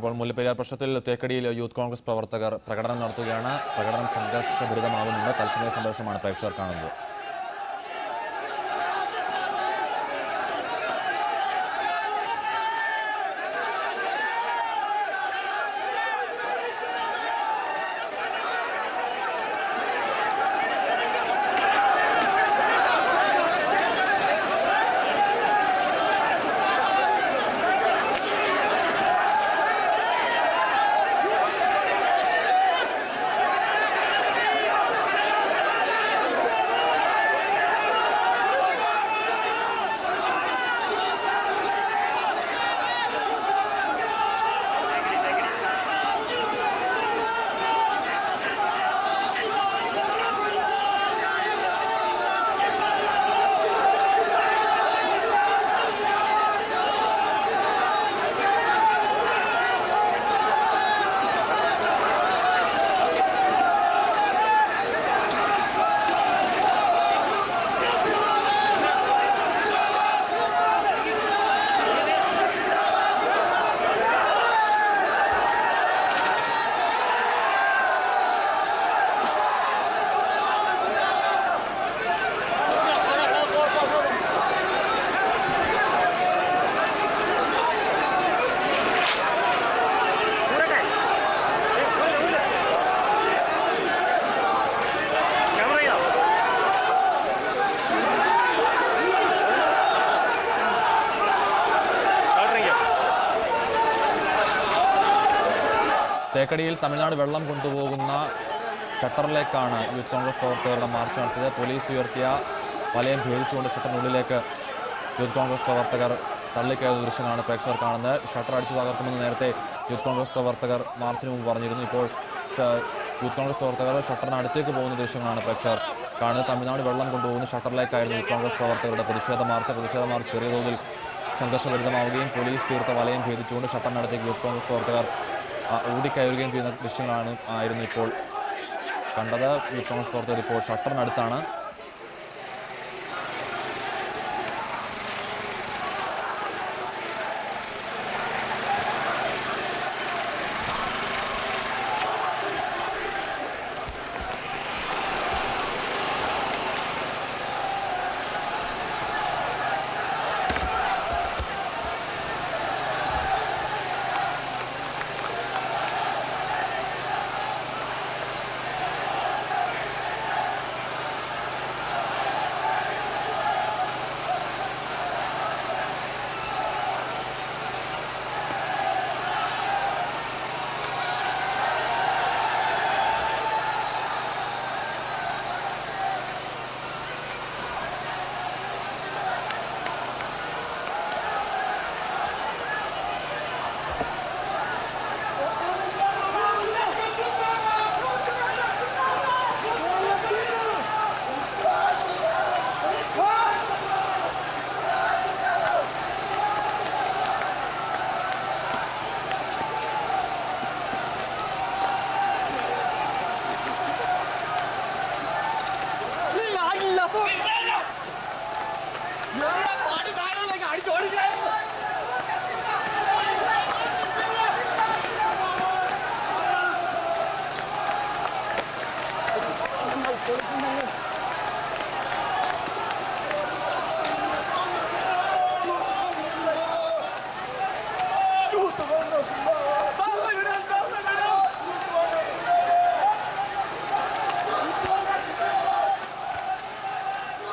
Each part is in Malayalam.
ഇപ്പോൾ മുല്ലപ്പെരിയാർ പ്രശ്നത്തിൽ തേക്കടിയിൽ യൂത്ത് കോൺഗ്രസ് പ്രവർത്തകർ പ്രകടനം നടത്തുകയാണ്. പ്രകടനം സംഘർഷഭരിതമാകുന്നുണ്ട്. തത്സമയ സംഘർഷമാണ് പ്രേക്ഷകർ കാണുന്നത്. തേക്കടിയിൽ തമിഴ്നാട് വെള്ളം കൊണ്ടുപോകുന്ന ഷട്ടറിലേക്കാണ് യൂത്ത് കോൺഗ്രസ് പ്രവർത്തകരുടെ മാർച്ച് നടത്തിയത്. പോലീസ് ഉയർത്തിയ വലയം ഭേദിച്ചുകൊണ്ട് ഷട്ടറിനുള്ളിലേക്ക് യൂത്ത് കോൺഗ്രസ് പ്രവർത്തകർ തള്ളിക്കയറുന്ന ദൃശ്യമാണ് പ്രേക്ഷകർ കാണുന്നത്. ഷട്ടർ അടിച്ചു തകർക്കുമെന്ന് നേരത്തെ യൂത്ത് കോൺഗ്രസ് പ്രവർത്തകർ മാർച്ചിന് മുമ്പ് പറഞ്ഞിരുന്നു. ഇപ്പോൾ യൂത്ത് കോൺഗ്രസ് പ്രവർത്തകർ ഷട്ടറിന് അടുത്തേക്ക് പോകുന്ന ദൃശ്യങ്ങളാണ് പ്രേക്ഷകർ കാണുന്നത്. തമിഴ്നാട് വെള്ളം കൊണ്ടുപോകുന്ന ഷട്ടറിലേക്കായിരുന്നു യൂത്ത് കോൺഗ്രസ് പ്രവർത്തകരുടെ പ്രതിഷേധ മാർച്ച്. പ്രതിഷേധ മാർച്ച് ചെറിയ തോതിൽ സംഘർഷഭരിതമാവുകയും പോലീസ് തീർത്ത വലയം ഭേദിച്ചുകൊണ്ട് ഷട്ടറിനടുത്തേക്ക് യൂത്ത് കോൺഗ്രസ് പ്രവർത്തകർ ഓടിക്കയറുകയും ചെയ്യുന്ന ദൃശ്യങ്ങളാണ് ആയിരുന്നു ഇപ്പോൾ കണ്ടത്. വി തോമസ് പ്രവർത്തകർ ഇപ്പോൾ ഷട്ടറിനടുത്താണ്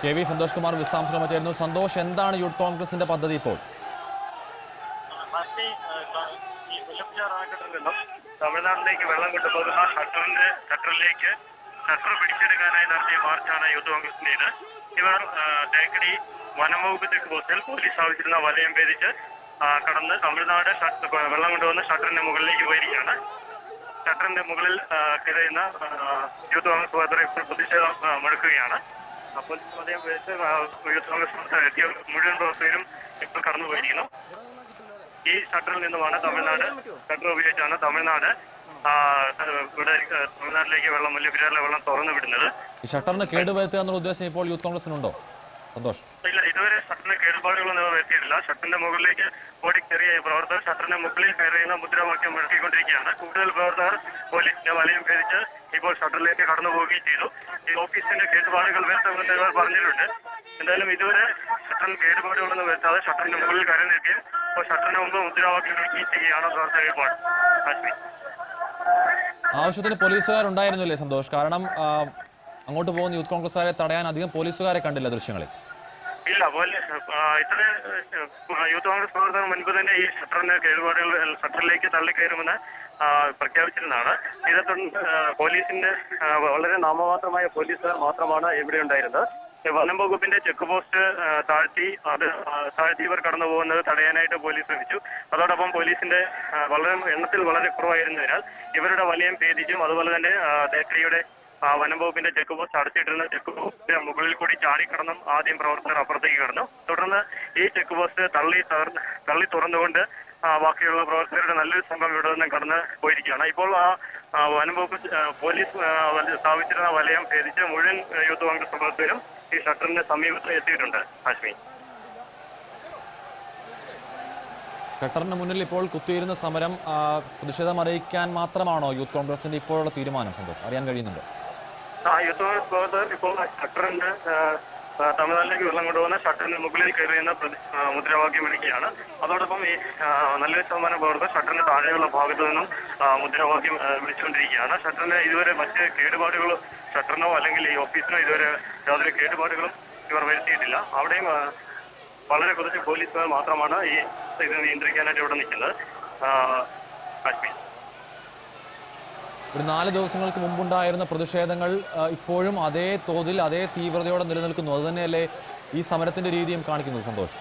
കെ വി സന്തോഷ് കുമാർ വിശദാംശങ്ങൾ ചേരുന്നു സന്തോഷ് എന്താണ് യൂത്ത് കോൺഗ്രസിന്റെ പദ്ധതി ഇപ്പോൾ? തമിഴ്നാട്ടിലേക്ക് വെള്ളം കൊണ്ടുപോകുന്ന ഷട്ടറിന്റെ ഷട്ടറിലേക്ക് ഷട്ടർ പിടിച്ചെടുക്കാനായി നടത്തിയ മാർച്ചാണ് യൂത്ത് കോൺഗ്രസിന്റേത് ഇവർ തേക്കടി വനംവകുപ്പ് ചെക്ക് പോസ്റ്റിൽ പോലീസ് സ്ഥാപിച്ചിരുന്ന വലയം ഭേദിച്ച് കടന്ന് തമിഴ്നാട് വെള്ളം കൊണ്ടുവന്ന് ഷട്ടറിന്റെ മുകളിലേക്ക് പോയിരിക്കുകയാണ്. ഷട്ടറിന്റെ മുകളിൽ കിടയുന്ന യൂത്ത് കോൺഗ്രസ് പ്രവർത്തകർ ഇപ്പോൾ പ്രതിഷേധം മുഴക്കുകയാണ്. അപ്പോൾ വലയം ഭേദിച്ച് യൂത്ത് കോൺഗ്രസ് എത്തിയ മുഴുവൻ പ്രവർത്തകരും ഇപ്പോൾ കടന്നു പോയിരിക്കുന്നു ഈ ഷട്ടറിൽ നിന്നുമാണ് തമിഴ്നാട് ഷട്ടർ ഉപയോഗിച്ചാണ് തമിഴ്നാട് ഇവിടെ തമിഴ്നാട്ടിലേക്ക് വെള്ളം മുല്ലപ്പെരിയാറിലെ വെള്ളം തുറന്നു വിടുന്നത്. ഷട്ടറിന് കേടുവരുത്തുക എന്നുള്ള ഉദ്ദേശം ഇപ്പോൾ യൂത്ത് കോൺഗ്രസിനുണ്ടോ? സന്തോഷം. ഇല്ല ഇതുവരെ ഷട്ടറിന് കേടുപാടുകളൊന്നും വരുത്തിയിട്ടില്ല. ഷട്ടറിന്റെ മുകളിലേക്ക് ഓടിക്കേറിയ കയറിയ പ്രവർത്തകർ ഷട്ടറിന്റെ മുകളിൽ കയറിയുന്ന മുദ്രാവാക്യം മുഴക്കിക്കൊണ്ടിരിക്കുകയാണ്. കൂടുതൽ പ്രവർത്തകർ പോലീസിന്റെ വലയം ഭേദിച്ച് ഇപ്പോൾ ഷട്ടറിലേക്ക് കടന്നു പോവുകയും ചെയ്തു. ഈ ഓഫീസിന്റെ കേടുപാടുകൾ വരുത്തുമെന്ന് ഇവർ പറഞ്ഞിട്ടുണ്ട്. എന്തായാലും ഇതുവരെ ഷട്ടറിന് കേടുപാടുകളൊന്നും വരുത്താതെ ഷട്ടറിന്റെ മുകളിൽ കയറി നിൽക്കുകയും ഇപ്പോൾ ഷട്ടറിന് മുമ്പ് മുദ്രാവാക്യം വിളിക്കുകയും ചെയ്യുകയാണ് പ്രവർത്തകർ ഇപ്പോൾ. ആവശ്യത്തിന് പോലീസുകാരുണ്ടായിരുന്നില്ലേ സന്തോഷ്? കാരണം അങ്ങോട്ട് പോകുന്ന യൂത്ത് കോൺഗ്രസ്സുകാരെ തടയാൻ അധികം പോലീസുകാരെ കണ്ടില്ല ദൃശ്യങ്ങളിൽ. ഇല്ല പോലീസ് ഇത്ര യൂത്ത് കോൺഗ്രസ് പ്രവർത്തകർ മുൻപ് തന്നെ ഈ ഷട്ടറിന്റെ കേടുപാടുകൾ ഷട്ടറിലേക്ക് തള്ളിക്കയറുമെന്ന് പ്രഖ്യാപിച്ചിരുന്നതാണ്. ഇതേ പോലീസിന്റെ വളരെ നാമമാത്രമായ പോലീസുകാർ മാത്രമാണ് ഇവിടെ ഉണ്ടായിരുന്നത്. വനം വകുപ്പിന്റെ ചെക്ക് പോസ്റ്റ് താഴ്ത്തി അത് താഴ്ത്തി ഇവർ കടന്നു പോകുന്നത് തടയാനായിട്ട് പോലീസ് ശ്രമിച്ചു. അതോടൊപ്പം പോലീസിന്റെ വളരെ എണ്ണത്തിൽ വളരെ കുറവായിരുന്നതിനാൽ ഇവരുടെ വലയം ഭേദിച്ചും അതുപോലെ തന്നെ തേക്കടിയുടെ വനം വകുപ്പിന്റെ ചെക്ക് പോസ്റ്റ് അടച്ചിട്ടിരുന്ന ചെക്ക് പോസ്റ്റിന്റെ മുകളിൽ കൂടി ചാടിക്കടന്നും ആദ്യം പ്രവർത്തകർ അപ്പുറത്തേക്ക് കടന്നു. തുടർന്ന് ഈ ചെക്ക് പോസ്റ്റ് തള്ളി തള്ളി തുറന്നുകൊണ്ട് ബാക്കിയുള്ള പ്രവർത്തകരുടെ നല്ലൊരു സംഘം ഇവിടെ നിന്ന് കടന്ന് പോയിരിക്കുകയാണ്. ഇപ്പോൾ ആ വനംവകുപ്പ് വനം വകുപ്പ് പോലീസ് സ്ഥാപിച്ചിരുന്ന വലയം ഭേദിച്ച് മുഴുവൻ യൂത്ത് കോൺഗ്രസ് പ്രവർത്തകരും ഈ ഷട്ടറിന്റെ സമീപത്ത് എത്തിയിട്ടുണ്ട്. ഹാഷ്മി ഷട്ടറിന് മുന്നിൽ ഇപ്പോൾ കുത്തിയിരുന്ന സമരം പ്രതിഷേധം അറിയിക്കാൻ മാത്രമാണോ യൂത്ത് കോൺഗ്രസിന്റെ ഇപ്പോഴുള്ള തീരുമാനം? സന്തോഷ് അറിയാൻ കഴിയുന്നുണ്ട്? ആ യൂത്ത് കോൺഗ്രസ് പ്രവർത്തകർ ഇപ്പോൾ ഷട്ടറിന്റെ തമിഴ്നാട്ടിലേക്ക് വെള്ളം കൊണ്ടുപോകുന്ന ഷട്ടറിന് മുകളിൽ കയറിയെന്ന മുദ്രാവാക്യം വിളിക്കുകയാണ് അതോടൊപ്പം ഈ നല്ലൊരു ശതമാനം പേർക്ക് ഷട്ടറിന് താഴെയുള്ള ഭാഗത്തു നിന്നും മുദ്രാവാക്യം വിളിച്ചുകൊണ്ടിരിക്കുകയാണ്. ഷട്ടറിന് ഇതുവരെ മറ്റ് കേടുപാടുകളോ ഷട്ടറിനോ അല്ലെങ്കിൽ ഈ ഓഫീസിനോ ഇതുവരെ യാതൊരു കേടുപാടുകളും ഇവർ വരുത്തിയിട്ടില്ല. അവിടെയും വളരെ കുറച്ച് പോലീസുകാർ മാത്രമാണ് ഈ ഇത് നിയന്ത്രിക്കാനായിട്ട് ഇവിടെ നിൽക്കുന്നത്. കാശ്മീർ. ഒരു നാല് ദിവസങ്ങൾക്ക് മുമ്പുണ്ടായിരുന്ന പ്രതിഷേധങ്ങൾ ഇപ്പോഴും അതേ തോതിൽ അതേ തീവ്രതയോടെ നിലനിൽക്കുന്നു. അതുതന്നെയല്ലേ ഈ സമരത്തിന്റെ രീതിയും കാണിക്കുന്നത് സന്തോഷം?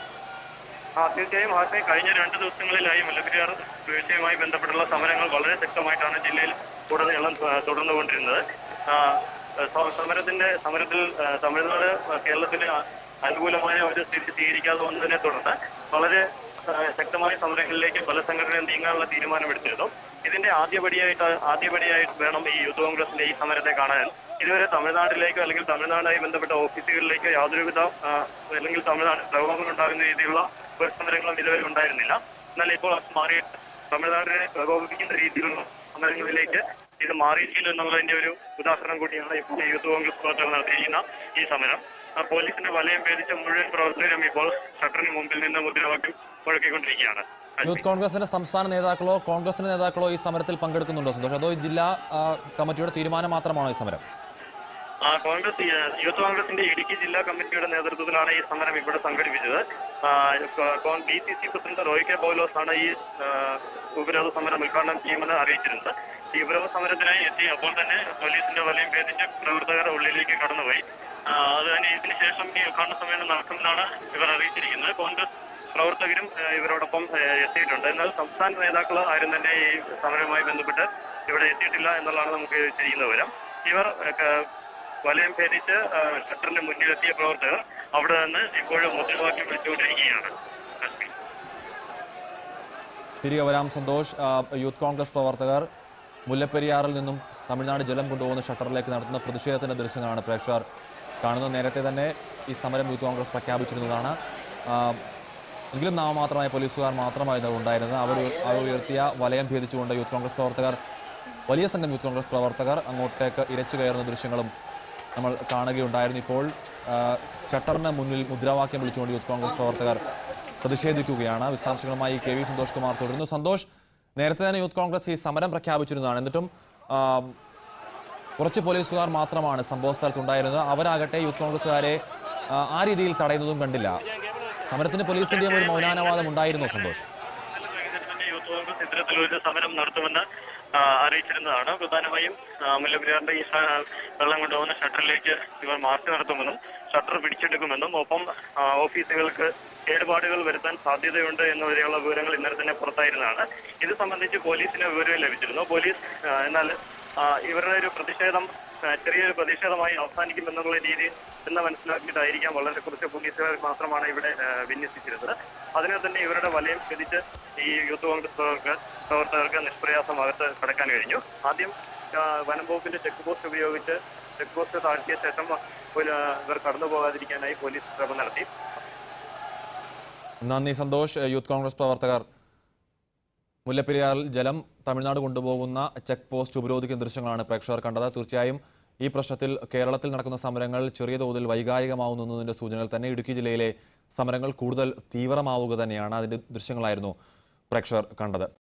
തീർച്ചയായും. ഹാസ്മി കഴിഞ്ഞ രണ്ട് ദിവസങ്ങളിലായി മുല്ലപ്പെരിയാർ വീഴ്ചയുമായി ബന്ധപ്പെട്ടുള്ള സമരങ്ങൾ വളരെ ശക്തമായിട്ടാണ് ജില്ലയിൽ ഉടനീളം തുടർന്നുകൊണ്ടിരുന്നത്. സമരത്തിന്റെ സമരത്തിൽ തമിഴ്നാട് കേരളത്തിന് അനുകൂലമായ ഒരു സ്ഥിതി സ്വീകരിക്കാതെ വന്നതിനെ തുടർന്ന് വളരെ ശക്തമായ സമരങ്ങളിലേക്ക് പല സംഘടനയും നീങ്ങാനുള്ള തീരുമാനമെടുത്തിരുന്നു. ഇതിന്റെ ആദ്യപടിയായിട്ട് ആദ്യപടിയായിട്ട് വേണം ഈ യൂത്ത് കോൺഗ്രസിന്റെ ഈ സമരത്തെ കാണാൻ. ഇതുവരെ തമിഴ്നാട്ടിലേക്കോ അല്ലെങ്കിൽ തമിഴ്നാടുമായി ബന്ധപ്പെട്ട ഓഫീസുകളിലേക്കോ യാതൊരുവിധ അല്ലെങ്കിൽ തമിഴ്നാട് പ്രകോപനം ഉണ്ടാകുന്ന രീതിയിലുള്ള ഒരു സമരങ്ങളും ഇതുവരെ ഉണ്ടായിരുന്നില്ല. എന്നാൽ ഇപ്പോൾ അത് മാറി തമിഴ്നാടിനെ പ്രകോപിപ്പിക്കുന്ന രീതിയിലുള്ള സമരങ്ങളിലേക്ക് ഇത് മാറിയിരിക്കുന്നു എന്നുള്ളതിന്റെ ഒരു ഉദാഹരണം കൂടിയാണ് ഇപ്പോൾ യൂത്ത് കോൺഗ്രസ് പ്രവർത്തകർ നടത്തിയിരിക്കുന്ന ഈ സമരം. പോലീസിന്റെ വലയം ഭേദിച്ച മുഴുവൻ പ്രവർത്തകരും ഇപ്പോൾ ഷട്ടറിന് മുമ്പിൽ നിന്ന് മുദ്രാവാക്യം മുഴക്കിക്കൊണ്ടിരിക്കുകയാണ്. യൂത്ത് കോൺഗ്രസിന്റെ സംസ്ഥാന നേതാക്കളോ കോൺഗ്രസിന്റെ നേതാക്കളോ ഈ സമരത്തിൽ പങ്കെടുക്കുന്നുണ്ടോ സന്തോഷം? അതോ ജില്ലാ കമ്മിറ്റിയുടെ തീരുമാനം മാത്രമാണോ ഈ സമരം? ആ, കോൺഗ്രസ് യൂത്ത് കോൺഗ്രസിന്റെ ഇടുക്കി ജില്ലാ കമ്മിറ്റിയുടെ നേതൃത്വത്തിലാണ് ഈ സമരം ഇവിടെ സംഘടിപ്പിച്ചത്. B C C president Roy K Paulose ആണ് ഈ ആ, ഉപരോധ സമരം ഉദ്ഘാടനം ചെയ്യുമെന്ന് അറിയിച്ചിരുന്നത്. ഈ ഉപരോധ സമരത്തിനായി എത്തി. അപ്പോൾ തന്നെ പോലീസിന്റെ വലയം ഭേദിച്ച് പ്രവർത്തകർ ഉള്ളിലേക്ക് കടന്നുപോയി. ആ, അത് തന്നെ ഇതിന് ശേഷം ഈ ഉദ്ഘാടന സമ്മേളനം നടക്കുമെന്നാണ് ഇവർ അറിയിച്ചിരിക്കുന്നത്. കോൺഗ്രസ് പ്രവർത്തകരും ഇവരോടൊപ്പം എത്തിയിട്ടുണ്ട്. എന്നാൽ സംസ്ഥാന നേതാക്കൾ ആരും തന്നെ ഈ സമരവുമായി ബന്ധപ്പെട്ട് ഇവിടെ എത്തിയിട്ടില്ല എന്നുള്ളതാണ് നമുക്ക് ലഭിച്ചിരിക്കുന്ന വിവരം. ഇവർ വലയം ഭേദിച്ച് ഷട്ടറിന് മുന്നിലെത്തിയ പ്രവർത്തകർ അവിടെ നിന്ന് ഇപ്പോഴും മുദ്രാവാക്യം വിളിച്ചുകൊണ്ടിരിക്കുകയാണ്. തിരികെ വരാം സന്തോഷ്. യൂത്ത് കോൺഗ്രസ് പ്രവർത്തകർ മുല്ലപ്പെരിയാറിൽ നിന്നും തമിഴ്നാട് ജലം കൊണ്ടുപോകുന്ന ഷട്ടറിലേക്ക് നടത്തുന്ന പ്രതിഷേധത്തിന്റെ ദൃശ്യങ്ങളാണ് പ്രേക്ഷകർ കാണുന്നത് നേരത്തെ തന്നെ ഈ സമരം യൂത്ത് കോൺഗ്രസ് പ്രഖ്യാപിച്ചിരുന്നതാണ്. എങ്കിലും നാമമാത്രമായ പോലീസുകാർ മാത്രമായിരുന്നു ഉണ്ടായിരുന്നത്. അവർ അവർ ഉയർത്തിയ വലയം ഭേദിച്ചുകൊണ്ട് യൂത്ത് കോൺഗ്രസ് പ്രവർത്തകർ വലിയ സംഘം യൂത്ത് കോൺഗ്രസ് പ്രവർത്തകർ അങ്ങോട്ടേക്ക് ഇരച്ചു കയറുന്ന ദൃശ്യങ്ങളും നമ്മൾ കാണുകയുണ്ടായിരുന്നു. ഇപ്പോൾ ഷട്ടറിന് മുന്നിൽ മുദ്രാവാക്യം വിളിച്ചുകൊണ്ട് യൂത്ത് കോൺഗ്രസ് പ്രവർത്തകർ പ്രതിഷേധിക്കുകയാണ്. വിശദാംശങ്ങളുമായി കെ വി സന്തോഷ് കുമാർ തുടരുന്നു. സന്തോഷ് നേരത്തെ തന്നെ യൂത്ത് കോൺഗ്രസ് ഈ സമരം പ്രഖ്യാപിച്ചിരുന്നതാണ്. എന്നിട്ടും കുറച്ച് പോലീസുകാർ മാത്രമാണ് സംഭവ സ്ഥലത്തുണ്ടായിരുന്നത്. അവരാകട്ടെ യൂത്ത് കോൺഗ്രസ്സുകാരെ ആ, രീതിയിൽ തടയുന്നതും കണ്ടില്ല. സമരത്തിന് പോലീസിന്റെയും ഒരു മൗനാനവാദം ഉണ്ടായിരുന്നു സന്തോഷ്. സമരം നടത്തുമെന്ന് അറിയിച്ചിരുന്നതാണ് പ്രധാനമായും മുല്ലപ്പെരിയാറിന്റെ ഈ വെള്ളം കൊണ്ടുപോകുന്ന ഷട്ടറിലേക്ക് ഇവർ മാർച്ച് നടത്തുമെന്നും ഷട്ടർ പിടിച്ചെടുക്കുമെന്നും ഒപ്പം ഓഫീസുകൾക്ക് കേടുപാടുകൾ വരുത്താൻ സാധ്യതയുണ്ട് എന്നവരെയുള്ള വിവരങ്ങൾ ഇന്നലെ തന്നെ പുറത്തായിരുന്നതാണ് ഇത് സംബന്ധിച്ച് പോലീസിന് വിവരം ലഭിച്ചിരുന്നു പോലീസ് എന്നാൽ ഇവരുടെ ഒരു പ്രതിഷേധം ചെറിയൊരു പ്രതിഷേധമായി അവസാനിക്കുമെന്നുള്ള രീതി എന്ന് മനസ്സിലാക്കിയിട്ടായിരിക്കാം വളരെ കുറച്ച് പോലീസുകാർ മാത്രമാണ് ഇവിടെ വിന്യസിച്ചിരുന്നത്. അതിനെ തന്നെ ഇവരുടെ വലയം ഛേദിച്ച് ഈ യൂത്ത് കോൺഗ്രസ് പ്രവർത്തകർക്ക് നിഷ്പ്രയാസം അകത്ത് കടക്കാൻ കഴിഞ്ഞു. ആദ്യം വനം വകുപ്പിന്റെ ചെക്ക് പോസ്റ്റ് ഉപയോഗിച്ച് ചെക്ക് പോസ്റ്റ് താഴ്ത്തിയ ശേഷം ഇവർ കടന്നു പോകാതിരിക്കാനായി പോലീസ് ശ്രമം നടത്തി. നന്ദി സന്തോഷ് യൂത്ത് കോൺഗ്രസ് പ്രവർത്തകർ. മുല്ലപ്പെരിയാറിൽ ജലം തമിഴ്നാട് കൊണ്ടുപോകുന്ന ചെക്ക് പോസ്റ്റ് ഉപരോധിക്കുന്ന ദൃശ്യങ്ങളാണ് പ്രേക്ഷകർ കണ്ടത്. തീർച്ചയായും ഈ പ്രശ്നത്തിൽ കേരളത്തിൽ നടക്കുന്ന സമരങ്ങൾ ചെറിയ തോതിൽ വൈകാരികമാവുന്നതിന്റെ സൂചനകൾ തന്നെ ഇടുക്കി ജില്ലയിലെ സമരങ്ങൾ കൂടുതൽ തീവ്രമാവുക തന്നെയാണ് അതിന്റെ ദൃശ്യങ്ങളായിരുന്നു പ്രേക്ഷകർ കണ്ടത്.